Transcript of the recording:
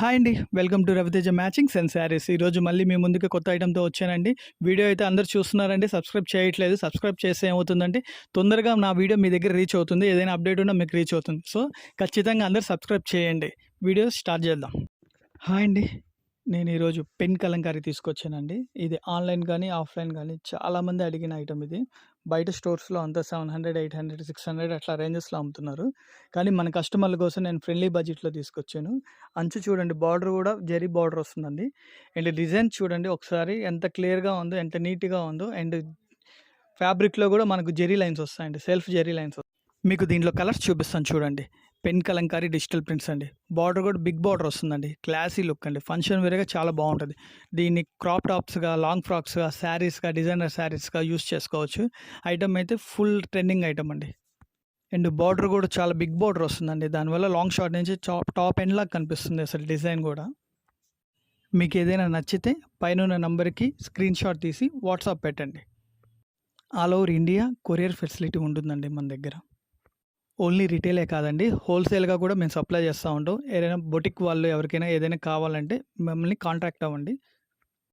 Hi అండి. Welcome to Ravi Teja matchings and sarees. ఈరోజు మళ్ళీ మీ ముందుకు కొత్త ఐటెంతో వచ్చానండి. వీడియో అయితే అందరు చూస్తున్నారండి. సబ్స్క్రైబ్ చేయట్లేదు. సబ్స్క్రైబ్ చేస్తే ఏమవుతుందంటే తొందరగా నా వీడియో మీ దగ్గర రీచ్ అవుతుంది. ఏదైనా అప్డేట్ ఉన్నా మీకు రీచ్ అవుతుంది. సో ఖచ్చితంగా అందరు సబ్స్క్రైబ్ చేయండి. వీడియో స్టార్ట్ చేద్దాం. హాయ్ అండి. నేను ఈరోజు పెన్ కలంకారీ తీసుకొచ్చానండి. ఇది ఆన్లైన్ కానీ ఆఫ్లైన్ కానీ చాలామంది అడిగిన ఐటమ్ ఇది. బయట స్టోర్స్లో అంతా seven hundred eight hundred six hundred అట్లా రేంజెస్లో అమ్ముతున్నారు. కానీ మన కస్టమర్ల కోసం నేను ఫ్రెండ్లీ బడ్జెట్లో తీసుకొచ్చాను. అంచు చూడండి బార్డర్ కూడా జరీ బార్డర్ వస్తుందండి. అండ్ డిజైన్ చూడండి ఒకసారి ఎంత క్లియర్గా ఉందో ఎంత నీట్గా ఉందో అండ్ ఫ్యాబ్రిక్లో కూడా మనకు జెరీ లైన్స్ వస్తాయండి సెల్ఫ్ జెరీ లైన్స్ మీకు దీంట్లో కలర్స్ చూపిస్తాను చూడండి. పెన్ కలంకారీ డిజిటల్ ప్రింట్స్ అండి. బార్డర్ కూడా బిగ్ బార్డర్ వస్తుందండి. క్లాసీ లుక్ అండి. ఫంక్షన్ వేరేగా చాలా బాగుంటుంది. దీన్ని క్రాప్ టాప్స్గా లాంగ్ ఫ్రాక్స్గా శారీస్గా డిజైనర్ శారీస్గా యూస్ చేసుకోవచ్చు. ఐటమ్ అయితే ఫుల్ ట్రెండింగ్ ఐటమ్ అండి. అండ్ బార్డర్ కూడా చాలా బిగ్ బార్డర్ వస్తుందండి. దానివల్ల లాంగ్ షార్ట్ నుంచి టాప్ టాప్ ఎండ్ లాగా కనిపిస్తుంది అసలు డిజైన్ కూడా. మీకు ఏదైనా నచ్చితే పైన ఉన్న నంబర్కి స్క్రీన్ షాట్ తీసి వాట్సాప్ పెట్టండి. All over India courier facility ఉంటుందండి మన దగ్గర. ఓన్లీ రిటైలే కాదండి. హోల్సేల్గా కూడా మేము సప్లై చేస్తూ ఉంటాం. ఏదైనా బొటిక్ వాళ్ళు ఎవరికైనా ఏదైనా కావాలంటే మమ్మల్ని కాంటాక్ట్ అవ్వండి.